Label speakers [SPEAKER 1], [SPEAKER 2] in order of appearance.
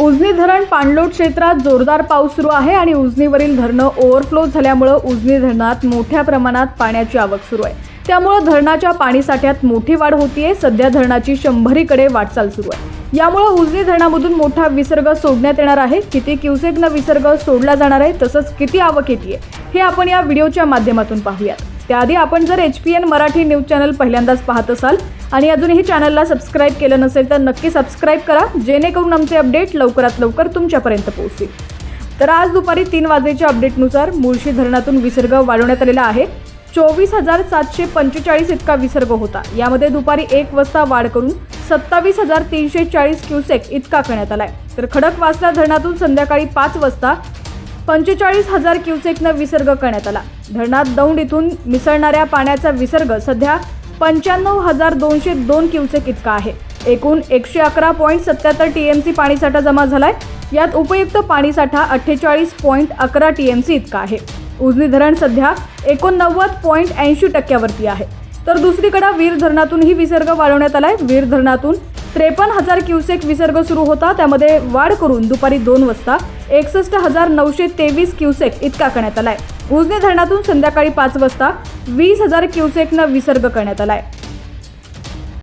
[SPEAKER 1] उजनी धरण पाणलोट क्षेत्रात जोरदार पाऊस सुरू आहे आणि उजनीवरील धरणं ओव्हरफ्लो झाल्यामुळं उजनी धरणात मोठ्या प्रमाणात पाण्याची आवक सुरू आहे. त्यामुळं धरणाच्या पाणीसाठ्यात मोठी वाढ होतीये. सध्या धरणाची शंभरीकडे वाटचाल सुरू आहे. यामुळं उजनी धरणामधून मोठा विसर्ग सोडण्यात येणार आहे. किती क्युसेकनं विसर्ग सोडला जाणार आहे तसंच किती आवक येते हे आपण या व्हिडिओच्या माध्यमातून पाहूयात. त्याआधी आपण जर H P N Marathi news channel पहिल्यांदाच पाहत असाल आणि अजूनही चॅनलला सबस्क्राईब केलं नसेल तर नक्की सबस्क्राईब करा जेणेकरून आमचे अपडेट लवकरात लवकर तुमच्यापर्यंत पोहोचतील. तर आज दुपारी तीन वाजेच्या अपडेटनुसार मुळशी धरणातून विसर्ग वाढवण्यात आलेला आहे. चोवीस हजार सातशे पंचेचाळीस इतका विसर्ग होता. यामध्ये दुपारी एक वाजता वाढ करून सत्तावीस हजार तीनशे चाळीस क्युसेक इतका करण्यात आलाय. तर खडकवासला धरणातून संध्याकाळी पाच वाजता पंचेचाळीस हजार क्युसेकनं विसर्ग करण्यात आला. धरणात दौंड इथून मिसळणाऱ्या पाण्याचा विसर्ग सध्या पंच्याण्णव हजार दोनशे दोन क्युसेक इतका आहे. एकूण एकशे अकरा पॉईंट सत्याहत्तर टी एम सी पाणीसाठा जमा झालाय. यात उपयुक्त पाणीसाठा अठ्ठेचाळीस पॉईंट अकरा टी एम सी इतका आहे. उजनी धरण सध्या एकोणनव्वद पॉईंट ऐंशी टक्क्यावरती आहे. तर दुसरीकडे वीर धरणातूनही विसर्ग वाढवण्यात आलाय. वीर धरणातून त्रेपन्न हजार क्युसेक विसर्ग सुरू होता. त्यामध्ये वाढ करून दुपारी दोन वाजता एकसष्ट हजार नऊशे तेवीस क्युसेक इतका करण्यात आलाय. उजनी धरणातून संध्याकाळी पाच वाजता वीस हजार क्युसेकनं विसर्ग करण्यात आला आहे